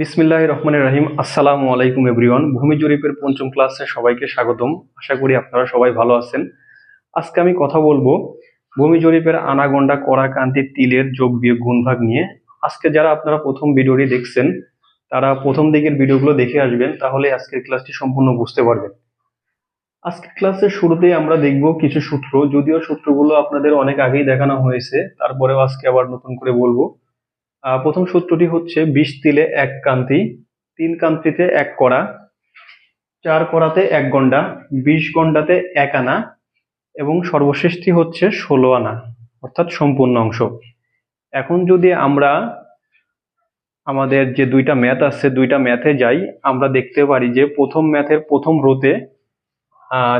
বিসমিল্লাহ রহমান রাহিম। আসসালামু আলাইকুম, এভরিওয়ান। ভূমি জরিপের পঞ্চম ক্লাসে সবাইকে স্বাগতম। আশা করি আপনারা সবাই ভালো আছেন। আজকে আমি কথা বলব ভূমি জরিপের আনাগন্ডা করা কান্তি তিলের যোগ বিয়োগ গুণভাগ নিয়ে। আজকে যারা আপনারা প্রথম ভিডিওটি দেখছেন, তারা প্রথম দিকের ভিডিওগুলো দেখে আসবেন, তাহলে আজকের ক্লাসটি সম্পূর্ণ বুঝতে পারবেন। আজকের ক্লাসের শুরুতেই আমরা দেখব কিছু সূত্র। যদিও সূত্রগুলো আপনাদের অনেক আগেই দেখানো হয়েছে, তারপরেও আজকে আবার নতুন করে বলব। প্রথম সূত্রটি হচ্ছে বিশ তিলে এক কান্তি, তিন কান্তিতে এক কড়া, চার কড়াতে এক গন্ডা বিশ গন্ডাতে এক আনা, এবং সর্বশেষটি হচ্ছে ষোলো আনা, অর্থাৎ সম্পূর্ণ অংশ। এখন যদি আমরা আমাদের যে দুইটা ম্যাথ আছে, দুইটা ম্যাথে যাই, আমরা দেখতে পারি যে প্রথম ম্যাথের প্রথম রোতে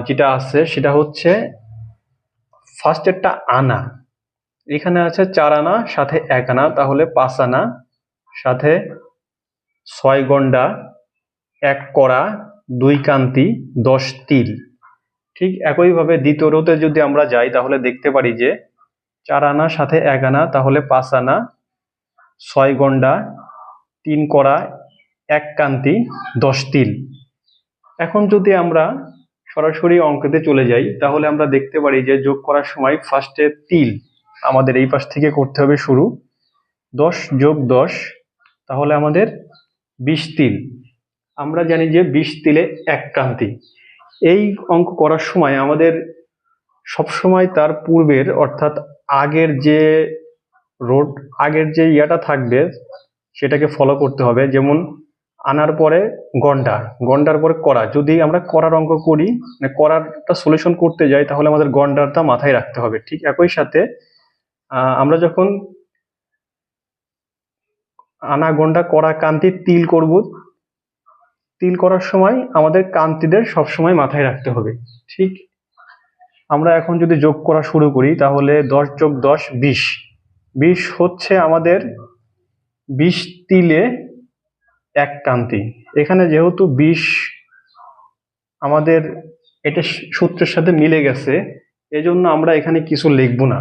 যেটা আছে, সেটা হচ্ছে ফার্স্টেরটা আনা। এখানে আছে চার আনা, সাথে এক আনা, তাহলে পাঁচ আনা, সাথে ছয় গন্ডা, এক কড়া, দুই কান্তি, দশ তিল। ঠিক একইভাবে দ্বিতীয় রোতে যদি আমরা যাই, তাহলে দেখতে পারি যে চার আনা, সাথে এক আনা, তাহলে পাঁচ আনা, ছয় গন্ডা, তিন কড়া, এক কান্তি, দশ তিল। এখন যদি আমরা সরাসরি অঙ্কেতে চলে যাই, তাহলে আমরা দেখতে পারি যে যোগ করার সময় ফার্স্টে তিল। আমাদের এই পাশ থেকে করতে হবে শুরু। দশ যোগ দশ, তাহলে আমাদের বিশ তিল আমরা জানি যে বিশ তিলে এক কান্তি এই অঙ্ক করার সময় আমাদের সবসময় তার পূর্বের, অর্থাৎ আগের যে রোড, আগের যে ইয়াটা থাকবে, সেটাকে ফলো করতে হবে। যেমন আনার পরে গন্ডা গন্ডার পরে করা। যদি আমরা করার অঙ্ক করি মানে করারটা সলিউশন করতে যাই, তাহলে আমাদের গন্ডারটা মাথায় রাখতে হবে। ঠিক একই সাথে আমরা যখন আনা গন্ডা করা কান্তি তিল করব, তিল করার সময় আমাদের কান্তিদের সবসময় মাথায় রাখতে হবে, ঠিক? আমরা এখন যদি যোগ করা শুরু করি, তাহলে দশ যোগ দশ, বিশ। বিশ হচ্ছে আমাদের বিশ তিলে এক কান্তি এখানে যেহেতু বিশ আমাদের এটা সূত্রের সাথে মিলে গেছে, এজন্য আমরা এখানে কিছু লিখব না।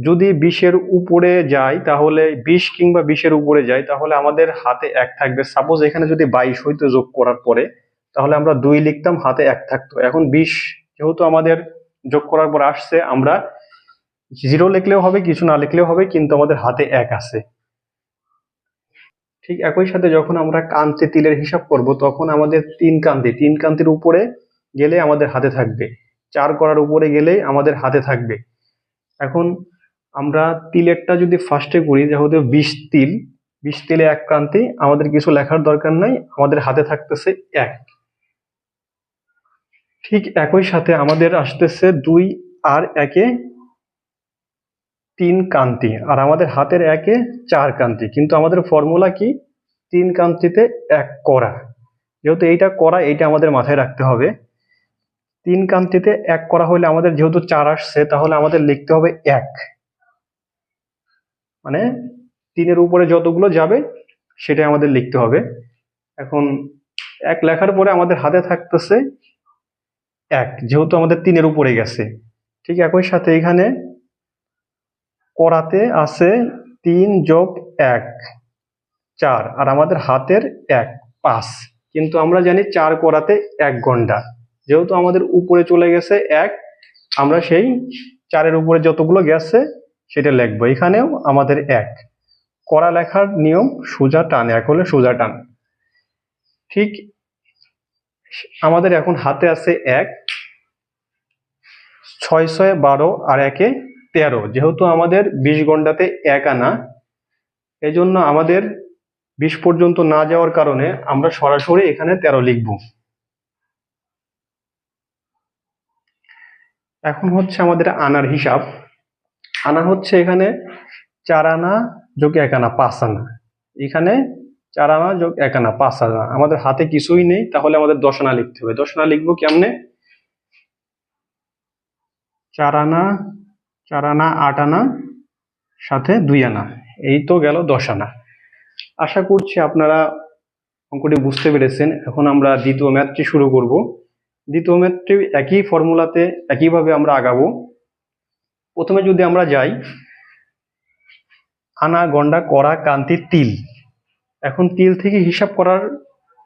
যদি বিশের উপরে যাই, তাহলে বিশ কিংবা বিশের উপরে যাই, তাহলে আমাদের হাতে এক থাকবে। সাপোজ এখানে যদি বাইশ হইতো যোগ করার পরে, তাহলে আমরা দুই লিখতাম, হাতে এক থাকতো। এখন বিশ যেহেতু আমাদের যোগ করার পর আসছে, আমরা জিরো লিখলেও হবে, কিছু না লিখলেও হবে, কিন্তু আমাদের হাতে এক আছে। ঠিক একই সাথে যখন আমরা কান্তি তিলের হিসাব করব, তখন আমাদের তিন কান্তি, তিন কান্তির উপরে গেলে আমাদের হাতে থাকবে। চার করার উপরে গেলেই আমাদের হাতে থাকবে। এখন আমরা তিলেরটা যদি ফার্স্টে করি, যেহেতু বিশ তিল, বিশ তিলে এক কান্তি আমাদের কিছু লেখার দরকার নাই, আমাদের হাতে থাকতেছে এক। ঠিক একই সাথে আমাদের আসতেছে দুই আর একে তিন কান্তি আর আমাদের হাতের একে চার কান্তি কিন্তু আমাদের ফর্মুলা কি? তিন কান্তিতে এক করা। যেহেতু এইটা করা, এইটা আমাদের মাথায় রাখতে হবে। তিন কান্তিতে এক করা হলে আমাদের যেহেতু চার আসছে, তাহলে আমাদের লিখতে হবে এক। মানে তিনের উপরে যতগুলো যাবে, সেটাই আমাদের লিখতে হবে। এখন এক লেখার পরে আমাদের হাতে থাকতেছে এক, যেহেতু আমাদের তিনের উপরে গেছে। ঠিক একই সাথে এখানে করাতে আছে তিন যোগ এক, চার, আর আমাদের হাতের এক, পাঁচ। কিন্তু আমরা জানি চার করাতে এক ঘণ্টা। যেহেতু আমাদের উপরে চলে গেছে এক, আমরা সেই চারের উপরে যতগুলো গেছে সেটা লিখব। এখানেও আমাদের এক। করা লেখার নিয়ম, সোজা টান, এক হলে সোজা টান। ঠিক আমাদের এখন হাতে আছে এক, ছয় ছয়, বারো আর একে তেরো। যেহেতু আমাদের বিশ ঘন্টাতে এক আনা এই জন্য আমাদের বিশ পর্যন্ত না যাওয়ার কারণে আমরা সরাসরি এখানে তেরো লিখব। এখন হচ্ছে আমাদের আনার হিসাব। আনা হচ্ছে এখানে চার আনা যোগ এক আনা, পাঁচ আনা। এখানে চার আনা যোগ এক আনা, পাঁচ আনা। আমাদের হাতে কিছুই নেই, তাহলে আমাদের দশ আনা লিখতে হবে। দশ আনা লিখব কেমনে? চার আনা চার আনা, আট আনা, সাথে দুই আনা। এই তো গেল দশ আনা। আশা করছি আপনারা অঙ্কটি বুঝতে পেরেছেন। এখন আমরা দ্বিতীয় ম্যাথটি শুরু করব। দ্বিতীয় ম্যাথটি একই ফর্মুলাতে একইভাবে আমরা আগাবো। প্রথমে যদি আমরা যাই, আনা, গন্ডা করা কান্তি, তিল। এখন তিল থেকে হিসাব করার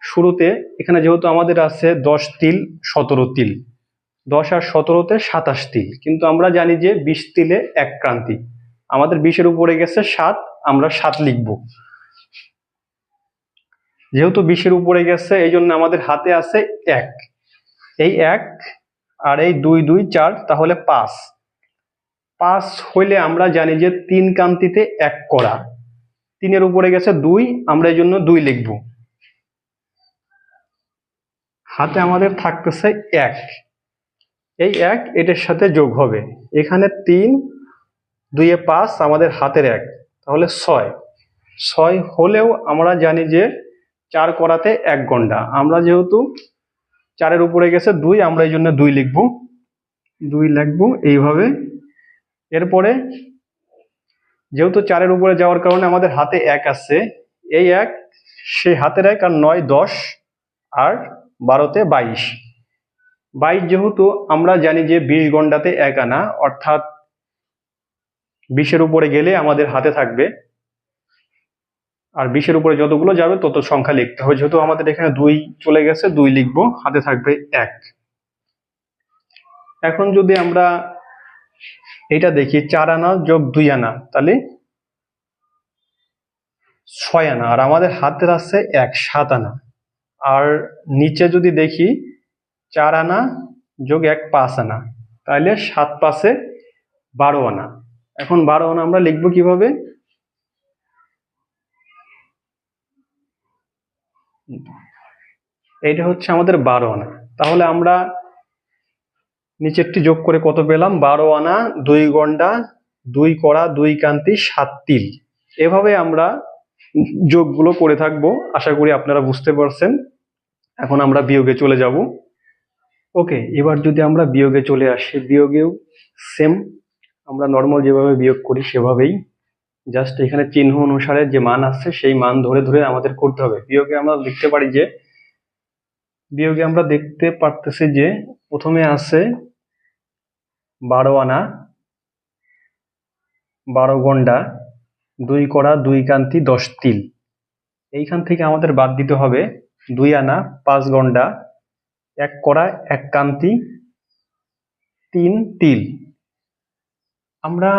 শুরুতে এখানে যেহেতু আমাদের আছে দশ তিল, সতেরো তিল। দশ আর সতেরোতে সাতাশ তিল। কিন্তু আমরা জানি যে বিশ তিলে এক ক্রান্তি। আমাদের বিশের উপরে গেছে সাত, আমরা সাত লিখব। যেহেতু বিশের উপরে গেছে, এই জন্য আমাদের হাতে আছে এক। এই এক আর এই দুই দুই, চার, তাহলে পাঁচ। পাঁচ হইলে আমরা জানি যে তিন কান্তিতে এক করা। তিনের উপরে গেছে দুই, আমরা এই জন্য দুই লিখব। হাতে আমাদের থাকতেছে এক। এই এক, এটার সাথে যোগ হবে। এখানে তিন, দুইয়ে পাঁচ, আমাদের হাতের এক। তাহলে ছয়। ছয় হলেও আমরা জানি যে চার করাতে এক ঘণ্টা আমরা যেহেতু চারের উপরে গেছে দুই, আমরা এই জন্য দুই লিখব। দুই লিখব এইভাবে। এরপরে যেহেতু চারের উপরে যাওয়ার কারণে আমাদের হাতে এক আছে, এই এক, সেই হাতের এক আর নয়, দশ আর বারোতে বাইশ। বাইশ যেহেতু আমরা জানি যে বিশ ঘন্টাতে এক আনা, অর্থাৎ বিশের উপরে গেলে আমাদের হাতে থাকবে। আর বিশের উপরে যতগুলো যাবে তত সংখ্যা লিখতে হবে। যেহেতু আমাদের এখানে দুই চলে গেছে, দুই লিখব, হাতে থাকবে এক। এখন যদি আমরা এটা দেখি, চার আনা যোগ দুই আনা, তাহলে ছয় আনা, আর আমাদের হাতের আছে এক, সাত আনা। আর নিচে যদি দেখি, চার আনা যোগ এক, পাঁচ আনা, তাহলে সাত পাশে বারো আনা। এখন বারো আনা আমরা লিখব কীভাবে? এইটা হচ্ছে আমাদের বারো আনা। তাহলে আমরা নিচেরটি যোগ করে কত পেলাম? বারো আনা, দুই গন্ডা, দুই কড়া, দুই কান্তি, সাত তিল। এভাবে আমরা যোগগুলো করে থাকব। আশা করি আপনারা বুঝতে পারছেন। এখন আমরা বিয়োগে চলে যাব। ওকে, এবার যদি আমরা বিয়োগে চলে আসি, বিয়োগেও সেম আমরা নর্মাল যেভাবে বিয়োগ করি সেভাবেই। জাস্ট এখানে চিহ্ন অনুসারে যে মান আসছে সেই মান ধরে ধরে আমাদের করতে হবে। বিয়োগে আমরা দেখতে পারি যে, বিয়োগে আমরা দেখতে পারতেছি যে প্রথমে আছে বারো আনা, বারো গন্ডা, দুই কড়া, দুই কান্তি, দশ তিল। এইখান থেকে আমাদের বাদ দিতে হবে দুই আনা, পাঁচ গন্ডা, এক কড়া, এক কান্তি, তিন তিল। আমরা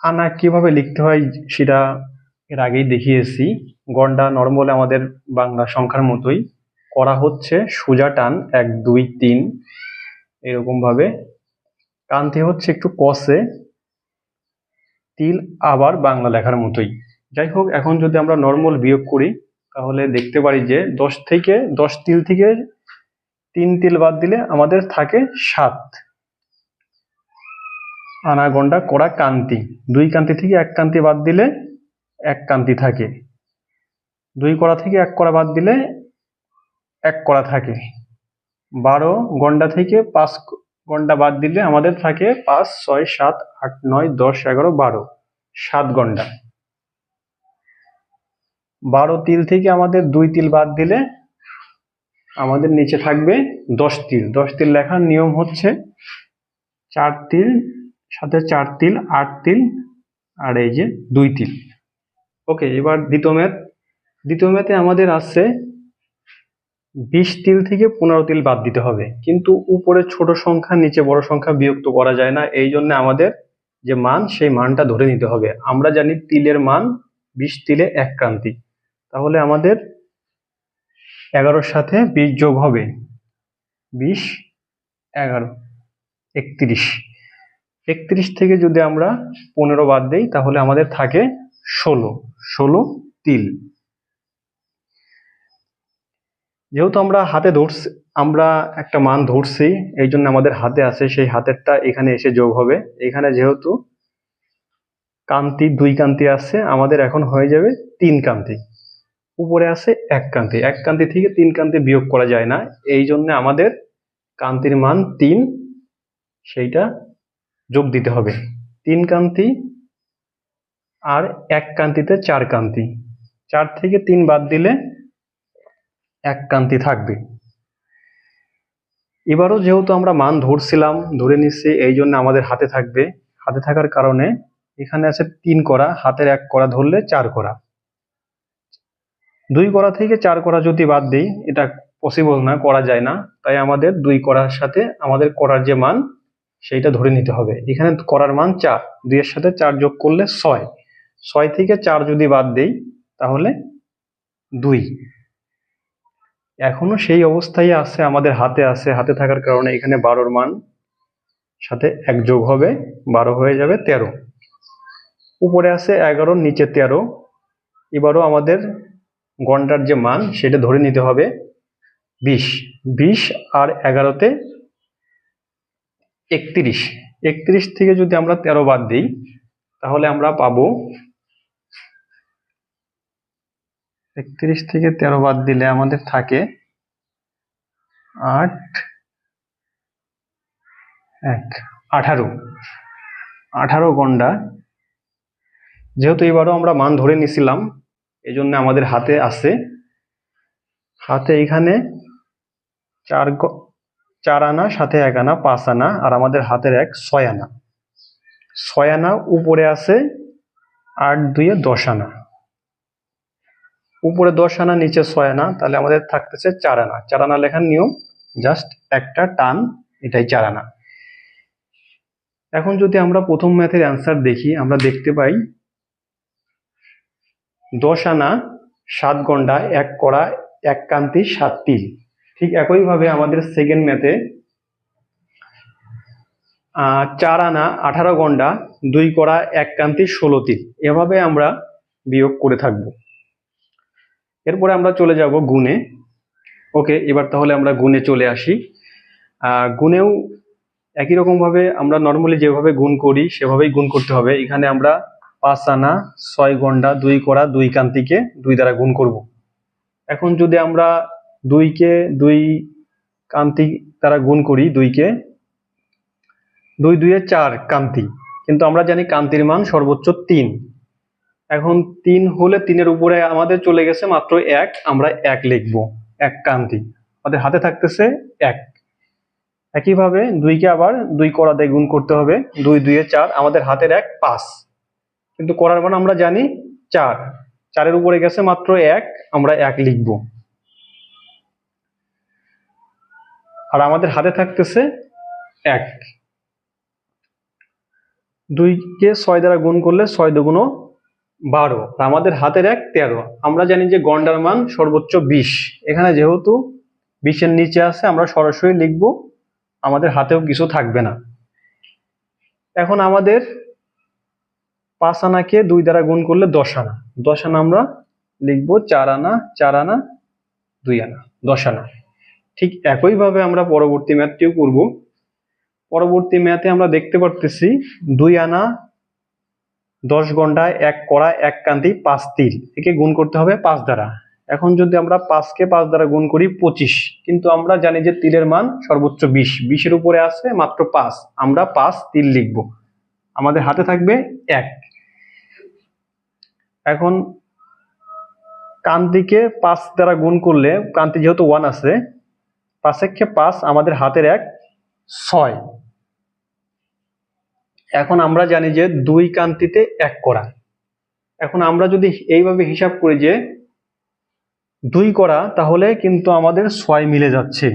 আনা কীভাবে লিখতে হয় সেটা এর আগেই দেখিয়েছি। গন্ডা নর্মাল আমাদের বাংলা সংখ্যার মতোই। করা হচ্ছে সোজা টান, এক, দুই, তিন এরকম ভাবে কান্তি হচ্ছে একটু কষে, তিল আবার বাংলা লেখার মতোই। যাই হোক, এখন যদি আমরা নর্মাল বিয়োগ করি, তাহলে দেখতে পারি যে দশ থেকে, দশ তিল থেকে তিন তিল বাদ দিলে আমাদের থাকে সাত। আনা গন্ডা কড়া, কান্তি। দুই কান্তি থেকে এক কান্তি বাদ দিলে এক কান্তি থাকে। দুই কড়া থেকে এক কড়া বাদ দিলে এক কড়া থাকে। বারো গন্ডা থেকে পাঁচ গন্ডা বাদ দিলে আমাদের থাকে পাঁচ, ছয়, সাত, আট, নয়, দশ, এগারো, বারো। সাত গন্ডা বারো তিল থেকে আমাদের দুই তিল বাদ দিলে আমাদের নিচে থাকবে দশ তিল। দশ তিল লেখার নিয়ম হচ্ছে চার তিল, সাথে চার তিল, আট তিল, আর এই যে দুই তিল। ওকে, এবার দ্বিতীয় ম্যাথ। দ্বিতীয় ম্যাথে আমাদের আছে বিশ তিল থেকে পনেরো তিল বাদ দিতে হবে। কিন্তু উপরে ছোট সংখ্যা, নিচে বড় সংখ্যা বিযুক্ত করা যায় না। এই জন্য আমাদের যে মান, সেই মানটা ধরে নিতে হবে। আমরা জানি তিলের মান বিশ তিলে এক ক্রান্তি তাহলে আমাদের এগারোর সাথে বিশ যোগ হবে বিশ, এগারো, একত্রিশ। একত্রিশ থেকে যদি আমরা পনেরো বাদ দিই, তাহলে আমাদের থাকে ষোলো। ষোলো তিল। যেহেতু আমরা হাতে ধরছি, আমরা একটা মান ধরছি, এই জন্য আমাদের হাতে আছে, সেই হাতেরটা এখানে এসে যোগ হবে। এখানে যেহেতু কান্তি, দুই কান্তি আছে, আমাদের এখন হয়ে যাবে তিন কান্তি। উপরে আছে এক কান্তি। এক কান্তি থেকে তিন কান্তি বিয়োগ করা যায় না। এই জন্য আমাদের কান্তির মান তিন, সেইটা যোগ দিতে হবে। তিন কান্তি আর এক কান্তিতে চার কান্তি। চার থেকে তিন বাদ দিলে এক কান্তি থাকবে। এবারও যেহেতু আমরা মান ধরছিলাম, ধরে নিচ্ছি এই জন্য আমাদের হাতে থাকবে। হাতে থাকার কারণে এখানে আছে তিন করা হাতের এক করা ধরলে চার করা দুই করা থেকে চার করা যদি বাদ দিই, এটা পসিবল না, করা যায় না। তাই আমাদের দুই করার সাথে আমাদের করার যে মান, সেইটা ধরে নিতে হবে। এখানে করার মান চার, দুইয়ের সাথে চার যোগ করলে ছয়। ছয় থেকে চার যদি বাদ দেই, তাহলে দুই। এখনও সেই অবস্থায় আছে, আমাদের হাতে আছে। হাতে থাকার কারণে এখানে বারোর মান সাথে এক যোগ হবে, বারো হয়ে যাবে তেরো। উপরে আছে এগারো, নিচে তেরো। এবারও আমাদের ঘণ্টার যে মান, সেটা ধরে নিতে হবে বিশ। বিশ আর এগারোতে একত্রিশ। একত্রিশ থেকে যদি আমরা তেরো বাদ দিই, তাহলে আমরা পাবো একত্রিশ থেকে তেরো বাদ দিলে আমাদের থাকে আট, এক, আঠারো। আঠারো গন্ডা। যেহেতু এবারও আমরা মান ধরে নিছিলাম এই জন্য আমাদের হাতে আছে। হাতে এখানে চার চার আনা, সাথে এক আনা, পাঁচ আনা, আর আমাদের হাতের এক ছয় আনা। ছয় আনা উপরে আছে, আট দুইয়ে দশ আনা। উপরে দশ আনা, নিচে ছয় আনা, তাহলে আমাদের থাকতেছে চার আনা। চার আনা লেখার নিয়ম জাস্ট একটা টান, এটাই চার আনা। এখন যদি আমরা প্রথম ম্যাথের অ্যান্সার দেখি, আমরা দেখতে পাই দশ আনা, সাত গন্ডা, এক কড়া, এক কান্তি, সাত তিল। ঠিক একইভাবে আমাদের সেকেন্ড ম্যাথে চার আনা, আঠারো গন্ডা, দুই কড়া, এক কান্তি, ষোলো তিল। এভাবে আমরা বিয়োগ করে থাকব। এরপরে আমরা চলে যাব গুণে। ওকে, এবার তাহলে আমরা গুণে চলে আসি। গুণেও একই রকম ভাবে আমরা নর্মালি যেভাবে গুণ করি, সেভাবেই গুণ করতে হবে। এখানে আমরা পাঁচ আনা, ছয় গন্ডা, দুই কড়া, দুই কান্তিকে দুই দ্বারা গুণ করব। এখন যদি আমরা দুইকে দুই কান্তি দ্বারা গুণ করি, দুইকে দুই দুইয়ে চার কান্তি। কিন্তু আমরা জানি কান্তির মান সর্বোচ্চ তিন। এখন তিন হলে তিনের উপরে আমাদের চলে গেছে মাত্র এক, আমরা এক লিখব, এক কান্তি আমাদের হাতে থাকতেছে এক। একইভাবে দুইকে আবার দুই করা দিয়ে গুণ করতে হবে, দুই দুইয়ে চার, আমাদের হাতের এক পাঁচ। কিন্তু করার মান আমরা জানি চার। চারের উপরে গেছে মাত্র এক, আমরা এক লিখব। আর আমাদের হাতে থাকতেছে এক। দুইকে ছয় দ্বারা গুণ করলে ছয় দুগুণ বারো। আমাদের হাতের এক তেরো। আমরা জানি যে গন্ডার মান সর্বোচ্চ বিশ। এখানে যেহেতু বিশের নিচে আছে, আমরা সরাসরি লিখব, আমাদের হাতেও কিছু থাকবে না। এখন আমাদের পাঁচ আনাকে দুই দ্বারা গুণ করলে দশ আনা। দশ আনা আমরা লিখব চার আনা চার আনা, দুই আনা, দশ আনা। ঠিক একইভাবে আমরা পরবর্তী ম্যাথটিও করব। পরবর্তী ম্যাথে আমরা দেখতে পারতেছি দুই আনা দশ ঘন্টায় এক কড়া, এক কান্তি, পাঁচ তীর। একে গুণ করতে হবে পাঁচ দ্বারা। এখন যদি আমরা পাঁচকে পাঁচ দ্বারা গুণ করি পঁচিশ, কিন্তু আমরা জানি যে তিলের মান সর্বোচ্চ বিশ। বিশের উপরে আছে মাত্র পাঁচ। আমরা পাঁচ তিল লিখব। আমাদের হাতে থাকবে এক। এখন কান্তিকে পাঁচ দ্বারা গুণ করলে, কান্তি যেহেতু ওয়ান আছে পাঁচ একে পাঁচ আমাদের হাতের এক ছয়। এখন আমরা জানি যে দুই কান্তিতে এক করা। এখন আমরা যদি এইভাবে হিসাব করি যে দুই করা, তাহলে কিন্তু আমাদের ছয় মিলে যাচ্ছে।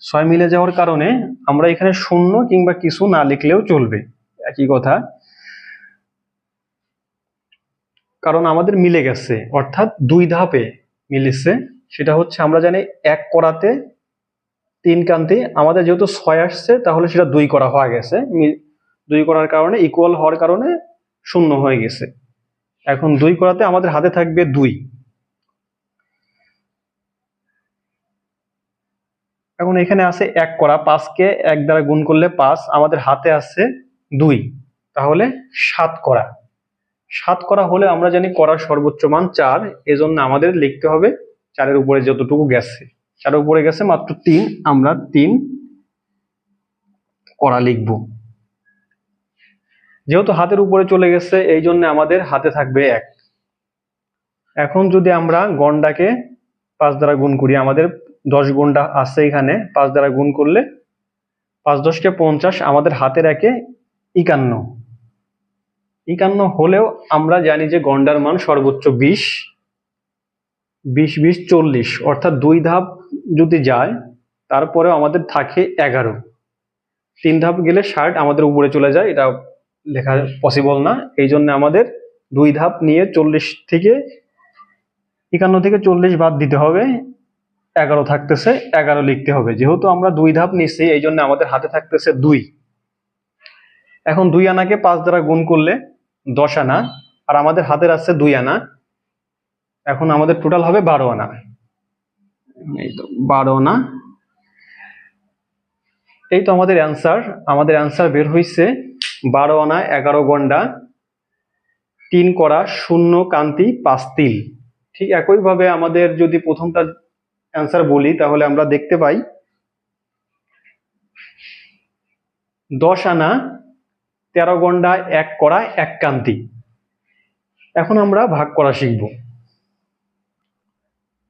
ছয় মিলে যাওয়ার কারণে আমরা এখানে শূন্য কিংবা কিছু না লিখলেও চলবে। একই কথা। কারণ আমাদের মিলে গেছে, অর্থাৎ দুই ধাপে মিলেছে। সেটা হচ্ছে আমরা জানি এক করাতে তিন কান্তি, আমাদের যেহেতু ছয় আসছে, তাহলে সেটা দুই করা হয়ে গেছে। দুই করার কারণে ইকুয়াল হওয়ার কারণে শূন্য হয়ে গেছে। এখন দুই করাতে আমাদের হাতে থাকবে দুই। এখন এখানে আছে এক করা, পাঁচকে এক দ্বারা গুণ করলে পাঁচ, আমাদের হাতে আছে দুই। তাহলে সাত করা। সাত করা হলে আমরা জানি করার সর্বোচ্চ মান চার, এজন্য আমাদের লিখতে হবে চারের উপরে যতটুকু গেছে। চারের উপরে গেছে মাত্র তিন, আমরা তিন করা লিখব। যেহেতু হাতের উপরে চলে গেছে, এই জন্য আমাদের হাতে থাকবে এক। এখন যদি আমরা গন্ডাকে পাঁচ দ্বারা গুণ করি, আমাদের দশ গন্ডা আছে এখানে, পাঁচ দ্বারা গুণ করলে পাঁচ দশকে পঞ্চাশ, আমাদের হাতের একে একান্ন। একান্ন হলেও আমরা জানি যে গন্ডার মান সর্বোচ্চ বিশ বিশ বিশ, চল্লিশ, অর্থাৎ দুই ধাপ যদি যায় তারপরে আমাদের থাকে এগারো। তিন ধাপ গেলে ষাট আমাদের উপরে চলে যায়, এটা লেখা পসিবল না। এই জন্য আমাদের দুই ধাপ নিয়ে চল্লিশ থেকে একান্ন থেকে চল্লিশ বাদ দিতে হবে। এগারো থাকতেছে, এগারো লিখতে হবে। যেহেতু আমরা দুই ধাপ নিচ্ছি এই জন্য আমাদের হাতে থাকতেছে দুই। এখন দুই আনাকে পাঁচ দ্বারা গুণ করলে দশ আনা, আর আমাদের হাতের আছে দুই আনা। এখন আমাদের টোটাল হবে বারো আনা। এই তো, বারো আনা। এই তো আমাদের অ্যান্সার আমাদের অ্যান্সার বের হয়েছে বারো আনা, এগারো গন্ডা, তিন করা শূন্য কান্তি, পাঁচ তিল। ঠিক একইভাবে আমাদের যদি প্রথমটা অ্যান্সার বলি, তাহলে আমরা দেখতে পাই, দশ আনা, তেরো গন্ডা, এক করা এক কান্তি। এখন আমরা ভাগ করা শিখব।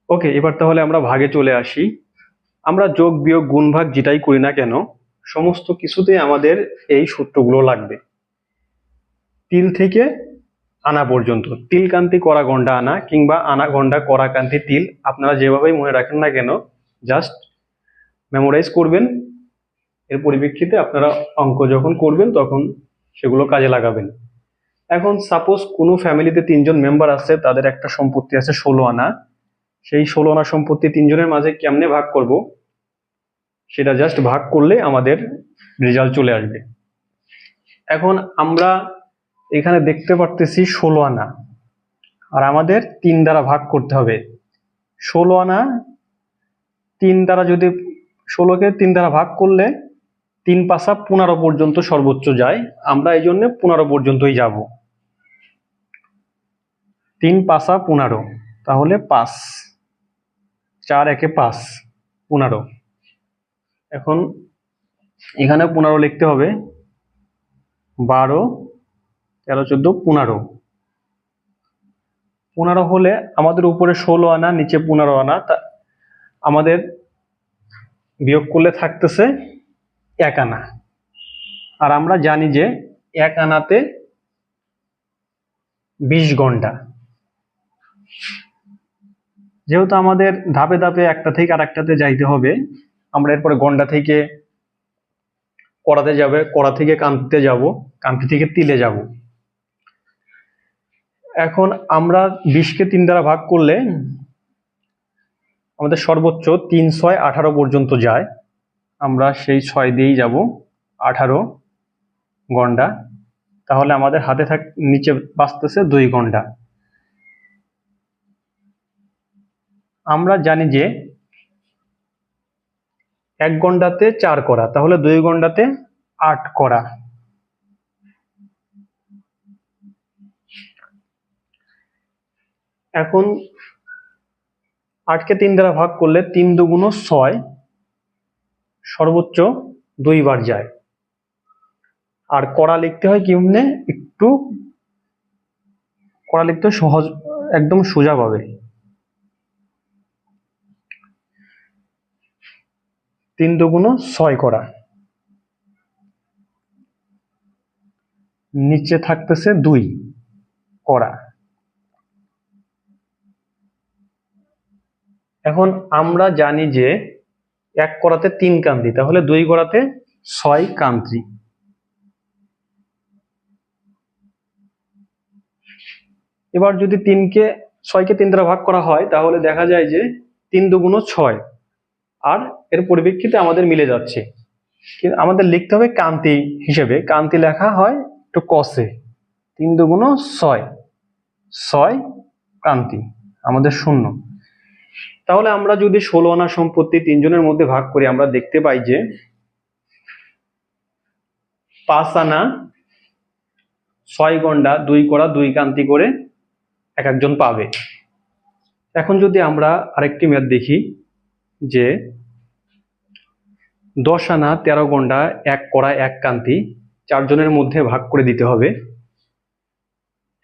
ওকে, এবার তাহলে আমরা ভাগে চলে আসি। আমরা যোগ বিয়োগ গুণ ভাগ যেটাই করি না কেন সমস্ত কিছুতে আমাদের এই সূত্রগুলো লাগবে। তিল থেকে আনা পর্যন্ত তিল কান্তি করা গন্ডা আনা কিংবা আনা গন্ডা করা কান্তি তিল আপনারা যেভাবেই মনে রাখেন না কেন জাস্ট মেমোরাইজ করবেন। এর পরিপ্রেক্ষিতে আপনারা অঙ্ক যখন করবেন তখন সেগুলো কাজে লাগাবেন। এখন সাপোজ কোনো ফ্যামিলিতে তিনজন মেম্বার আছে তাদের একটা সম্পত্তি আছে ষোলো আনা। সেই ষোলো আনা সম্পত্তি তিনজনের মাঝে কেমনে ভাগ করব? সেটা জাস্ট ভাগ করলে আমাদের রেজাল্ট চলে আসবে। এখন আমরা এখানে দেখতে পারতেছি ষোলো আনা। আর আমাদের তিন দ্বারা ভাগ করতে হবে। ষোলো আনা তিন দ্বারা যদি ষোলোকে তিন দ্বারা ভাগ করলে তিন পাশা পনেরো পর্যন্ত সর্বোচ্চ যায়। আমরা এই জন্য পনেরো পর্যন্তই যাব। তিন পাশা পনেরো, তাহলে পাঁচ। চার একে পাঁচ, পনেরো। এখন এখানে পনেরো লিখতে হবে। বারো, তেরো, চোদ্দ, পনেরো। পনেরো হলে আমাদের উপরে ষোলো আনা, নিচে পনেরো আনা, তা আমাদের বিয়োগ করলে থাকতেছে এক আনা। আর আমরা জানি যে এক আনাতে বিশ ঘণ্টা। যেহেতু আমাদের ধাপে ধাপে একটা থেকে আর একটাতে যাইতে হবে আমরা এরপরে গন্ডা থেকে কড়াতে যাবে, কড়া থেকে কান্তিতে যাব, কান্তি থেকে তিলে যাব। এখন আমরা বিশকে তিন দ্বারা ভাগ করলে আমাদের সর্বোচ্চ তিন ছয় আঠারো পর্যন্ত যায়। আমরা সেই ছয় দিয়েই যাব, আঠারো গন্ডা। তাহলে আমাদের হাতে থাক, নিচে বাঁচতেছে দুই ঘণ্টা আমরা জানি যে এক ঘন্টাতে চার করা, তাহলে দুই ঘন্টাতে আট করা। এখন আটকে তিন দ্বারা ভাগ করলে তিন দুগুণ ছয় সর্বোচ্চ দুইবার যায়। আর কড়া লিখতে হয় কেমনে একটু কড়া লিখতে সহজ, একদম সোজা পাবে তিন দুগুণ ছয় করা। নিচে থাকতেছে দুই করা। এখন আমরা জানি যে এক করাতে তিন কান্তি তাহলে দুই করাতে ছয় কান্তি এবার যদি তিনকে, ছয়কে তিন দ্বারা ভাগ করা হয়, তাহলে দেখা যায় যে তিন দুগুণ ছয়। আর এর পরিপ্রেক্ষিতে আমাদের মিলে যাচ্ছে। কিন্তু আমাদের লিখতে হবে কান্তি হিসেবে। কান্তি লেখা হয় একটু কসে। তিন দুগুণ ছয়। ছয় কান্তি। আমাদের শূন্য। তাহলে আমরা যদি ষোলো আনা সম্পত্তি তিনজনের মধ্যে ভাগ করি, আমরা দেখতে পাই যে পাঁচ আনা ছয় গন্ডা, দুই করা দুই কান্তি করে এক একজন পাবে। এখন যদি আমরা আরেকটি ম্যাথ দেখি যে দশ আনা তেরো গন্ডা, এক কড়া, এক কান্তি, চারজনের মধ্যে ভাগ করে দিতে হবে।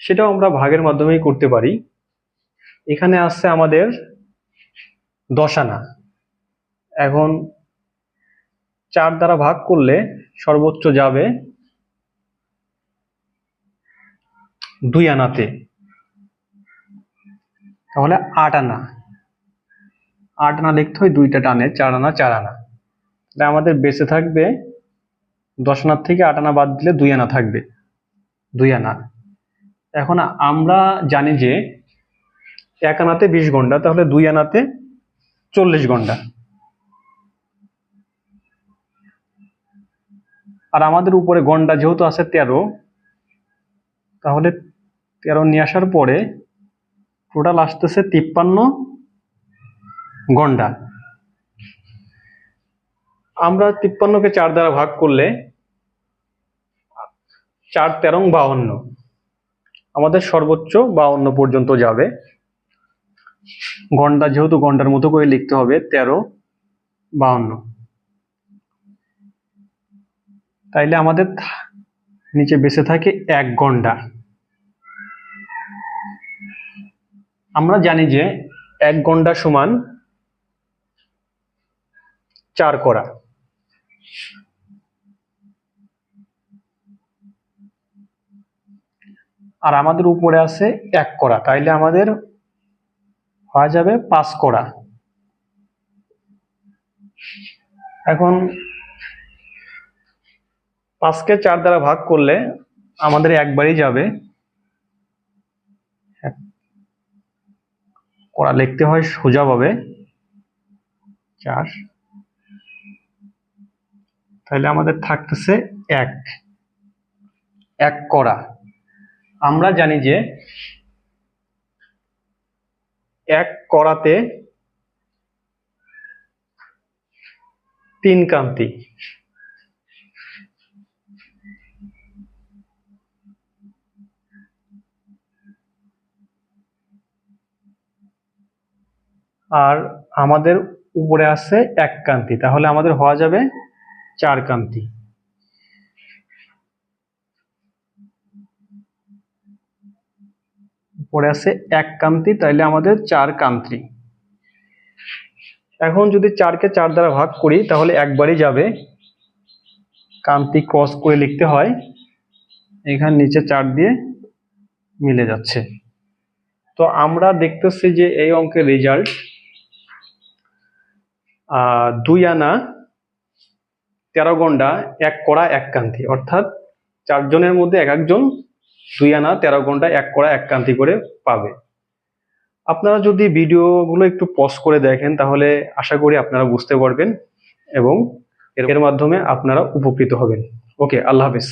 সেটাও আমরা ভাগের মাধ্যমেই করতে পারি। এখানে আসছে আমাদের দশ আনা এখন চার দ্বারা ভাগ করলে সর্বোচ্চ যাবে দুই আনাতে। তাহলে আট আনা। আট আনা লিখতে হয়, দুইটা টানে, চার আনা চার আনা। তাহলে আমাদের বেঁচে থাকবে দশ আনার থেকে আট আনা বাদ দিলে দুই আনা থাকবে, দুই আনা। এখন আমরা জানি যে এক আনাতে বিশ ঘণ্টা, তাহলে দুই আনাতে চল্লিশ ঘণ্টা। আর আমাদের উপরে গন্ডা যেহেতু আছে তেরো, তাহলে তেরো নিয়ে আসার পরে টোটাল আসতেছে তিপ্পান্ন গন্ডা। আমরা তিপ্পান্নকে চার দ্বারা ভাগ করলে চার তেরং বাউন্ন আমাদের সর্বোচ্চ বাউন্ন পর্যন্ত যাবে। গন্ডা যেহেতু গন্ডার মতো করে লিখতে হবে, তেরো বাউন্ন তাইলে আমাদের নিচে বেঁচে থাকে এক ঘণ্টা আমরা জানি যে এক ঘণ্টা সমান চার করা। আর আমাদের উপরে আছে এক করা। তাইলে আমাদের হয়ে যাবে পাঁচ করা। এখন পাঁচকে চার দ্বারা ভাগ করলে আমাদের একবারই যাবে। করা লিখতে হয় সোজাভাবে। চার। তাহলে আমাদের থাকতেছে এক। এক করা আমরা জানি যে এক করাতে তিন কান্তি আর আমাদের উপরে আছে এক কান্তি তাহলে আমাদের হওয়া যাবে চার কান্তি উপরে আছে এক কান্তি তাইলে আমাদের চার কান্তি এখন যদি চারকে চার দ্বারা ভাগ করি, তাহলে একবারই যাবে। কান্তি ক্রস করে লিখতে হয়। এখানে নিচে চার দিয়ে মিলে যাচ্ছে। তো আমরা দেখতেছি যে এই অঙ্কের রেজাল্ট দুই আনা তেরো গন্ডা, এক কড়া, এক কান্তি। অর্থাৎ চারজনের মধ্যে এক একজন দুই আনা তেরো ঘণ্টা এক কড়া, এক কান্তি করে পাবে। আপনারা যদি ভিডিওগুলো একটু পজ করে দেখেন, তাহলে আশা করি আপনারা বুঝতে পারবেন এবং এর এর মাধ্যমে আপনারা উপকৃত হবেন। ওকে, আল্লাহ হাফেজ।